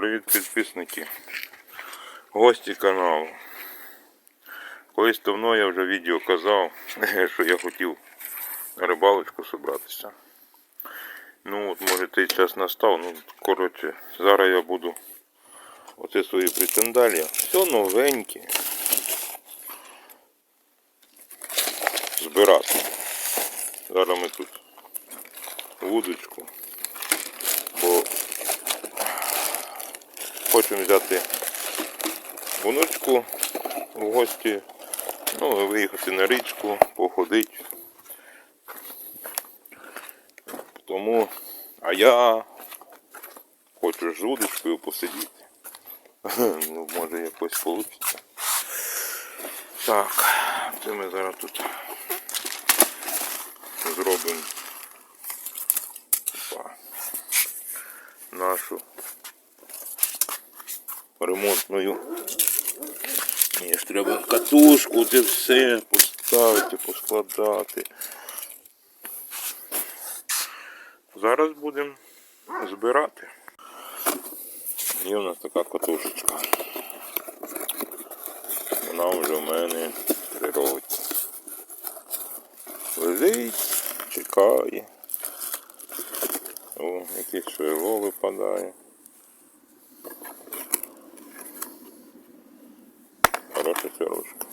Привіт підписники, гості каналу. Колись давно я вже відео казав, що я хотів на рибалочку зібратися. Ну от може той час настав. Ну, коротше, зараз я буду оце свої притендалія. Все новеньке. Збирати. Зараз ми тут вудочку. Бо Хочемо взяти внучку в гості, ну, виїхати на річку, походити. Тому, а я хочу з удочкою посидіти. Ну, може якось вийде. Так, це ми зараз тут зробимо нашу ремонтною. Мені ж треба катушку, це все поставити, поскладати. Зараз будемо збирати. Є у нас така катушечка. Вона вже в мене три роки. Лежить, чекає. О, якесь швело випадає. Сирочка.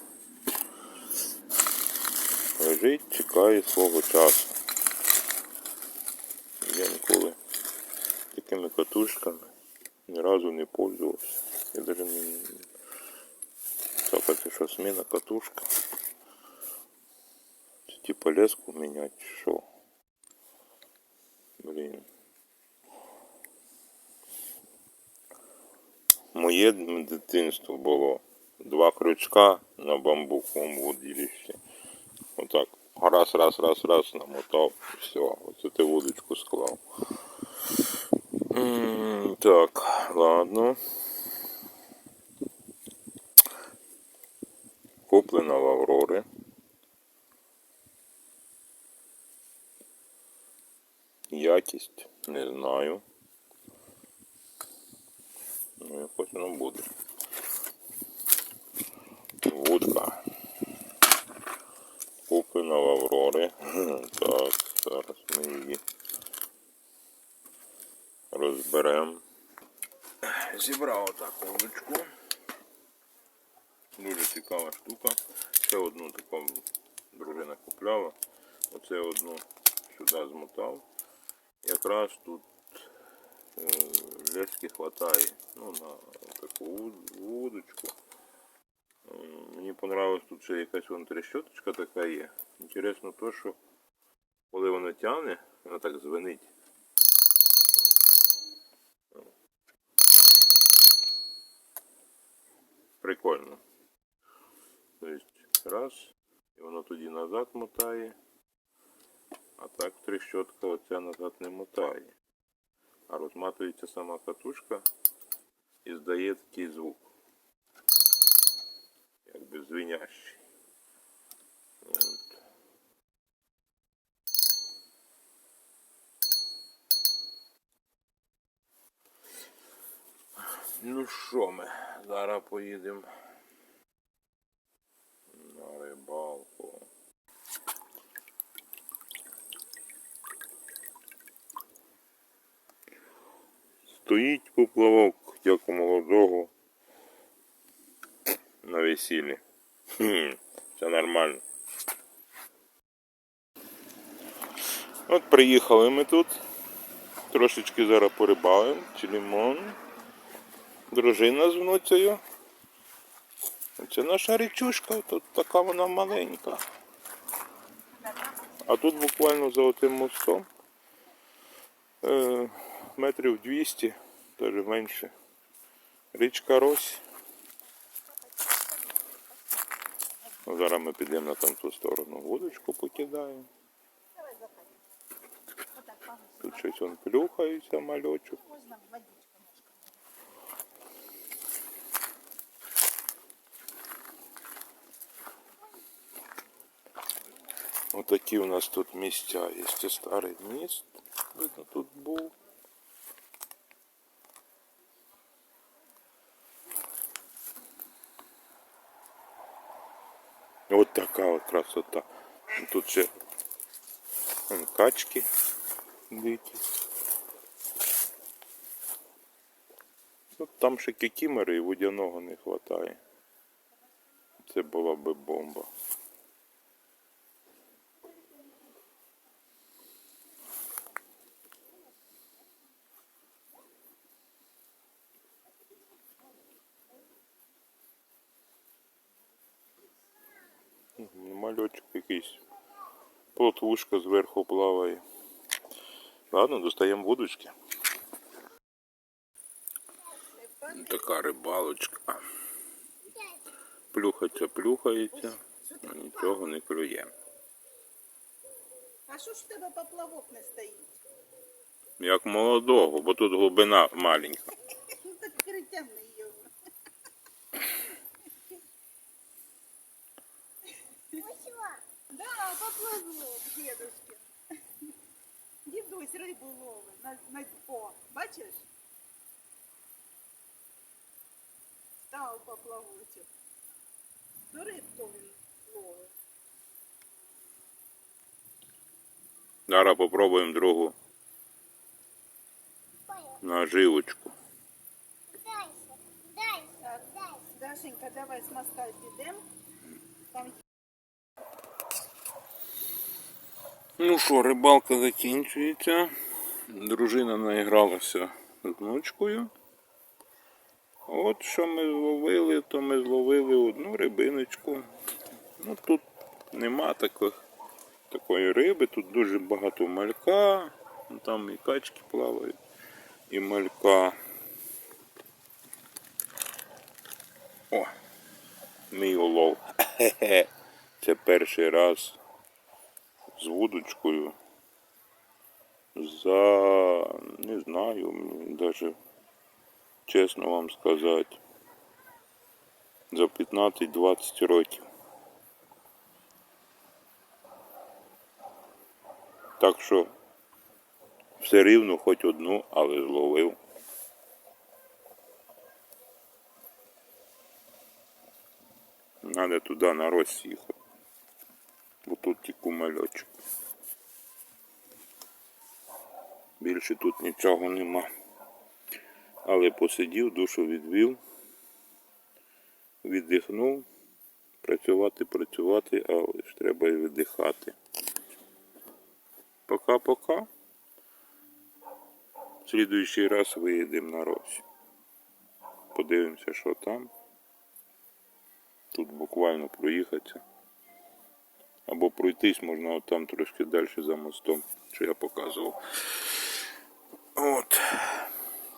Лежить, чекає свого часу. Я ніколи такими катушками ні разу не пользувався. Я даже не... Это що смена катушка? Це типа леску міняти, що? Блін. Моє дитинство було два крючка на бамбуковому водилищі. Отак. Раз, раз, раз, раз намотав. Все, оце ти вудочку склав. Так, ладно. Куплена в Аврори. Якість не знаю. Ну, якось воно буде. Вудка. Куплена в Аврорі. Так, зараз ми її розберемо. Зібрав отак вудочку. Дуже цікава штука. Ще одну таку дружина купляла. Оце одну сюди змотав. Якраз тут е, лески хватає. Ну, на таку вуд- вудочку. Мені понравилось тут ще якась вон трещоточка така є. Інтересно то, що коли вона тягне, вона так звенить. Прикольно. Тобто раз, і воно тоді назад мотає, а так трещотка оця назад не мотає. А розматується сама катушка і здає такий звук якби звинящий. От. Ну що ми, зараз поїдемо на рибалку. Стоїть поплавок, як у молодого на весіллі. Хм, все нормально. От приїхали ми тут. Трошечки зараз порибалимо. Чилімон. Дружина з внуцею. Це наша річушка, тут така вона маленька. А тут буквально за отим мостом е, метрів 200, навіть менше. Річка Рось. Ну, Зараз ми підемо на там ту сторону вудочку покидаємо. Тут щось он плюхається мальочок. Можна водичка Отакі у нас тут місця. Є Це старий міст. Видно, тут був. От така от красота. Тут ще качки дикі. Ну, там ще кікімери і водяного не вистачає. Це була би бомба. Мальочок якийсь. Плотвушка зверху плаває. Ладно, достаємо вудочки. Така рибалочка. Плюхається, плюхається, а нічого не клює. А що ж в тебе поплавок не стоїть? Як молодого, бо тут глибина маленька. Ну так перетягни Да, поплавок, дедушки. Дідусь рибу ловить. На, на, о, бачиш? Став поплавочок. Ну рибку він ловить. Зараз попробуємо другу наживочку. Так, Дашенька, давай з моста підемо. Там Ну що, рибалка закінчується. Дружина наігралася з внучкою. От що ми зловили, то ми зловили одну рибиночку. Ну тут нема таких, такої риби, тут дуже багато малька, там і качки плавають, і малька. О, мій улов. Це перший раз з вудочкою за не знаю, навіть чесно вам сказати, за 15-20 років. Так що все рівно хоч одну, але зловив. Надо туди на роз їхати. Бо тут тільки мальочок. Більше тут нічого нема. Але посидів, душу відвів, віддихнув, працювати, працювати, але ж треба і віддихати. Пока-пока. В слідуючий раз виїдемо на Росі. Подивимося, що там. Тут буквально проїхатися. Або пройтись можна там трошки далі за мостом, що я показував. От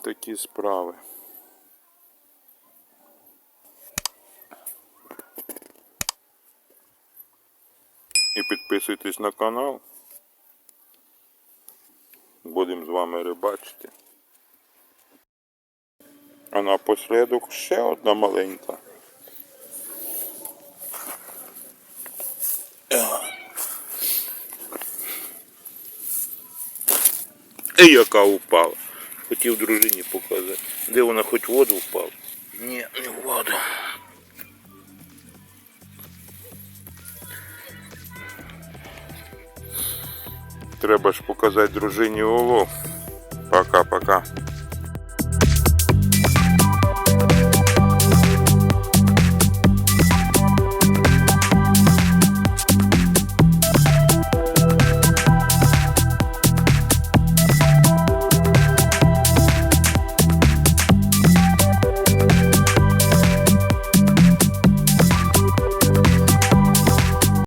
такі справи. І підписуйтесь на канал. Будемо з вами рибачити. А напослідок ще одна маленька. яка упала. Хотів дружині показати. Де вона хоч в воду впала? Ні, не в воду. Треба ж показати дружині улов. Пока-пока.